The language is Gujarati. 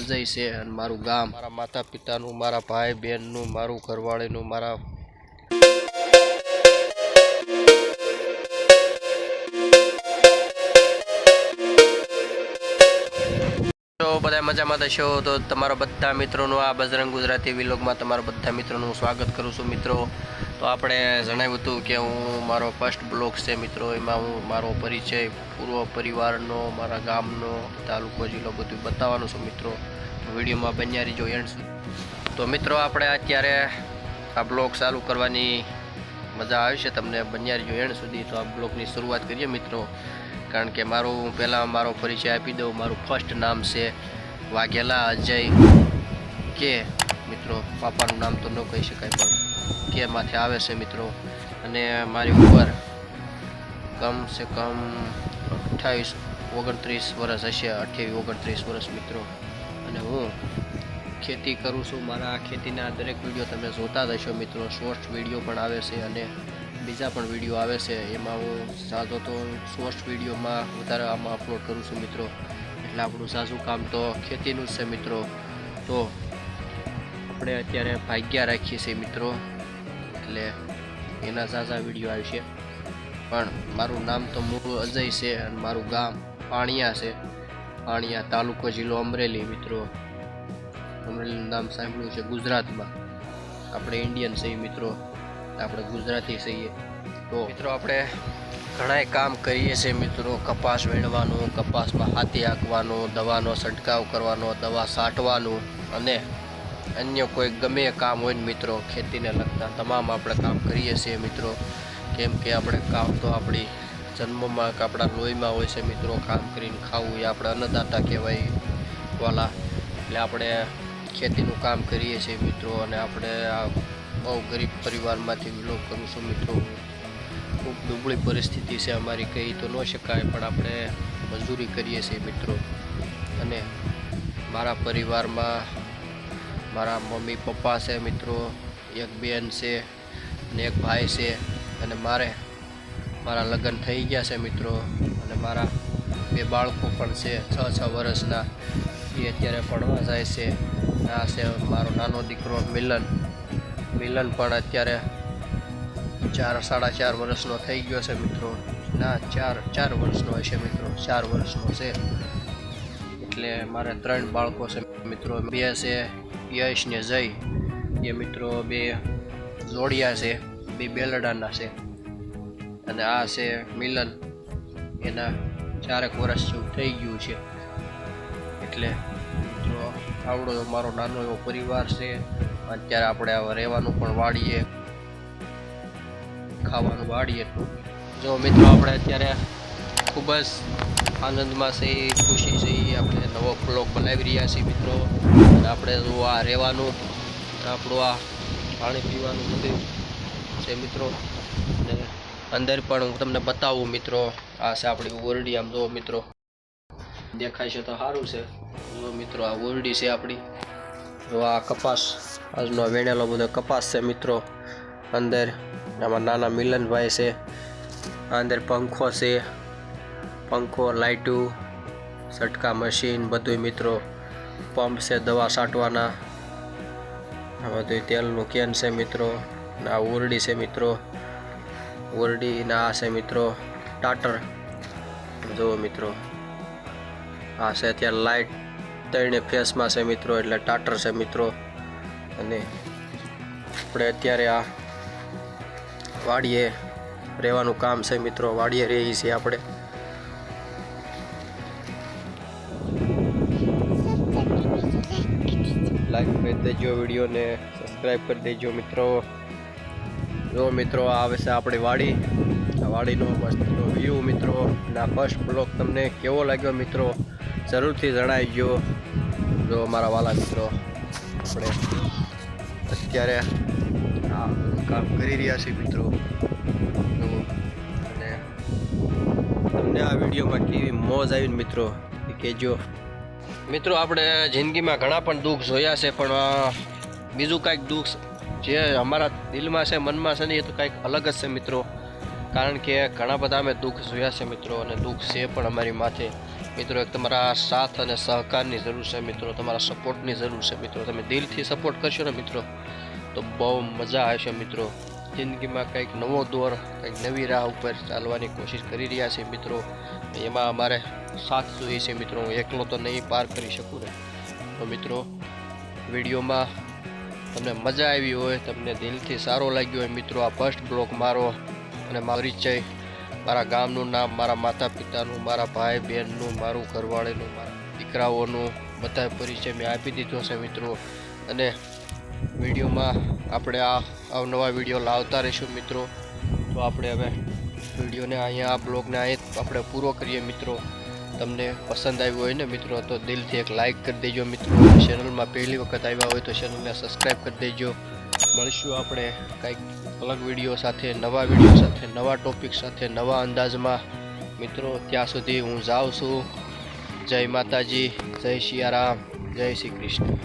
અજય છે અને મારું ગામ. મારા માતા પિતાનું મારા ભાઈ બહેનનું મારું ઘરવાળીનું મારા બધા મજામાં થશો તો તમારા બધા મિત્રોનું આ બજરંગ ગુજરાતી વિલોગમાં તમારા બધા મિત્રોનું સ્વાગત કરું છું મિત્રો. તો આપણે જણાવ્યું હતું કે હું મારો ફર્સ્ટ બ્લોગ છે મિત્રો. એમાં હું મારો પરિચય પૂર્વ પરિવારનો, મારા ગામનો, તાલુકો, જિલ્લો બધું બતાવવાનું છું મિત્રો. વિડીયોમાં બન્યા રહીજો એન્ડ તો મિત્રો, આપણે અત્યારે આ બ્લોગ ચાલુ કરવાની મજા આવી છે. તમને બન્યા રહીજો એન્ડ સુધી. તો આ બ્લોગની શરૂઆત કરીએ મિત્રો. કારણ કે મારું પહેલાં મારો પરિચય આપી દઉં. મારું ફર્સ્ટ નામ છે વાઘેલા અજય કે મિત્રો, પાપાનું નામ તો ન કહી શકાય પણ. કે માથે આવે છે મિત્રો. અને મારી ઉંમર કમ સે કમ અઠ્ઠાવીસ, ઓગણત્રીસ વર્ષ હશે, અઠ્યાવીસ, ઓગણત્રીસ વર્ષ મિત્રો. અને હું ખેતી કરું છું. મારા ખેતીના દરેક વીડિયો તમે જોતા જ હશો મિત્રો. શોર્ટ્સ વીડિયો પણ આવે છે અને બીજા પણ વીડિયો આવે છે. એમાં હું સાધો તો શોર્ટ્સ વિડીયોમાં વધારે આમાં અપલોડ કરું છું મિત્રો. એટલે આપણું સાસુ કામ તો ખેતીનું જ છે મિત્રો. તો આપણે અત્યારે ભાગ્યા રાખીએ છીએ મિત્રો. એટલે એના ઝાઝા વીડિયો આવશે. પણ મારું નામ તો મૂળ અજય છે અને મારું ગામ પાણિયા છે. પાણિયા તાલુકો જિલ્લો અમરેલી, મિત્રો. અમરેલીનું નામ સાંભળ્યું છે ગુજરાતમાં. આપણે ઇન્ડિયન છીએ, મિત્રો. આપણે ગુજરાતી છીએ. તો મિત્રો, આપણે ઘણાય કામ કરીએ છીએ, મિત્રો. કપાસ વીણવાનું, કપાસમાં હાથી હાંકવાનું, દવાનો છંટકાવ કરવાનો, દવા છાંટવાનું અને અન્ય કોઈ ગમે કામ હોય ને મિત્રો, ખેતીને લગતા તમામ આપણે કામ કરીએ છીએ મિત્રો. કેમ કે આપણે કામ તો આપણી જન્મમાં કે આપણા લોહીમાં હોય છે મિત્રો કામ કરીને ખાવું એ આપણે અન્નદાતા કહેવાય વાલા. એટલે આપણે ખેતીનું કામ કરીએ છીએ મિત્રો અને આપણે આ બહુ ગરીબ પરિવારમાંથી બિલોંગ કરું છું મિત્રો. ખૂબ દુબળી પરિસ્થિતિ છે અમારી, કહી તો ન શકાય, પણ આપણે મજૂરી કરીએ છીએ મિત્રો. અને મારા પરિવારમાં મારા મમ્મી, પપ્પા છે, મિત્રો, એક બેન છે અને એક ભાઈ છે અને મારે મારા લગ્ન થઈ ગયા છે, મિત્રો. અને મારા બે બાળકો પણ છે, છ છ વર્ષના. એ અત્યારે ભણવા જાય છે. આ છે મારો નાનો દીકરો મિલન. મિલન પણ અત્યારે ચાર, સાડા ચાર વર્ષનો થઈ ગયો છે, મિત્રો. ના, ચાર ચાર વર્ષનો હશે, મિત્રો. ચાર વર્ષનો છે. એટલે મારે ત્રણ બાળકો છે, મિત્રો. બે છે યશ ને જય. એ મિત્રો બે જોડિયા છે, બે બેલડાના છે. અને આ છે મિલન. એના ચારેક વર્ષ જેવું થઈ ગયું છે. એટલે મિત્રો આવડો મારો નાનો એવો પરિવાર છે, અત્યારે આપણે આવા રહેવાનું પણ વાળીએ ખાવાનું વાળીએ જો મિત્રો, આપણે અત્યારે ખૂબ જ આનંદમાં છે, ખુશી છે આપણે નવો બ્લોગ બનાવી રહ્યા છીએ મિત્રો. અને આપણે જો આ રહેવાનું આપણું આ પાણી પીવાનું બધું છે મિત્રો. અને અંદર પણ હું તમને બતાવું મિત્રો, આ છે આપણી ઓરડી, આમ જો મિત્રો. દેખાય છે તો સારું છે. જો મિત્રો, આ ઓરડી છે આપણી. જો આ કપાસ, આજનો વેણેલો બધો કપાસ છે મિત્રો. અંદર, આમાં નાના મિલનભાઈ છે. અંદર પંખો છે. પંખો લાઇટું સટકા મશીન બધું મિત્રો પંપ છે, દવા છાંટવાના. આ બધું તેલનું કેન છે મિત્રો આ ઓરડી છે મિત્રો. ઓરડી ને આ છે મિત્રો ટાટર. જુઓ મિત્રો, આ છે અત્યારે લાઇટ ત્રણે ફેસમાં છે મિત્રો, એટલે ટાટર છે મિત્રો. અને આપણે અત્યારે આ વાડીએ રહેવાનું કામ છે મિત્રો, વાડીએ રહીએ છીએ આપણે. લાઈક કરી દેજો વિડીયોને સબસ્ક્રાઈબ કરી દેજો મિત્રો. જો મિત્રો આવે છે આપણી વાડી. વાડીનો મસ્તનો વ્યૂ મિત્રો. આ ફર્સ્ટ બ્લોગ તમને કેવો લાગ્યો મિત્રો, જરૂરથી જણાવજો. જો મારા વાલા મિત્રો, આપણે અત્યારે આ કામ કરી રહ્યા છીએ મિત્રો. અને તમને આ વિડીયોમાં કેવી મોજ આવીને મિત્રો કહેજો મિત્રો, આપણે જિંદગીમાં ઘણા પણ દુઃખ જોયા છે, પણ બીજું કાંઈક દુઃખ જે અમારા દિલમાં છે, મનમાં છે ને, એ તો કાંઈક અલગ જ છે મિત્રો. કારણ કે ઘણા બધા અમે દુઃખ જોયા છે મિત્રો, અને દુઃખ છે પણ અમારી માથે. મિત્રો, એક તમારા સાથ અને સહકારની જરૂર છે મિત્રો, તમારા સપોર્ટની જરૂર છે મિત્રો. તમે દિલથી સપોર્ટ કરશો ને મિત્રો, તો બહુ મજા આવશે મિત્રો. જિંદગીમાં કંઈક નવો દોર, કંઈક નવી રાહ ઉપર ચાલવાની કોશિશ કરી રહ્યા છે મિત્રો. એમાં અમારે સાથ જોઈએ છે મિત્રો. હું એકલો તો નહીં પાર કરી શકું ને. તો મિત્રો, વિડીયોમાં તમને મજા આવી હોય, તમને દિલથી સારો લાગ્યો હોય મિત્રો, આ ફર્સ્ટ બ્લોક મારો અને મારો પરિચય. મારા ગામનું નામ, મારા માતા પિતાનું મારા ભાઈ બહેનનું મારું ઘરવાળીનું, મારા દીકરાઓનું બધા પરિચય મેં આપી દીધો છે મિત્રો. અને વિડીયોમાં આપણે આ અવનવા વીડિયો લાવતા રહીશું મિત્રો. તો આપણે હવે વિડીયોને અહીંયા, આ બ્લોગને અહીં આપણે પૂરો કરીએ મિત્રો. તમને પસંદ આવ્યો હોય ને મિત્રો, તો દિલથી એક લાઈક કરી દેજો મિત્રો. ચેનલમાં પહેલી વખત આવ્યા હોય તો ચેનલને સબસ્ક્રાઈબ કરી દેજો. મળીશું આપણે કંઈક અલગ વીડિયો સાથે, નવા વીડિયો સાથે, નવા ટોપિક સાથે, નવા અંદાજમાં. મિત્રો, ત્યાં સુધી હું જાઉં છું. જય માતાજી, જય સિયારામ જય શ્રી કૃષ્ણ.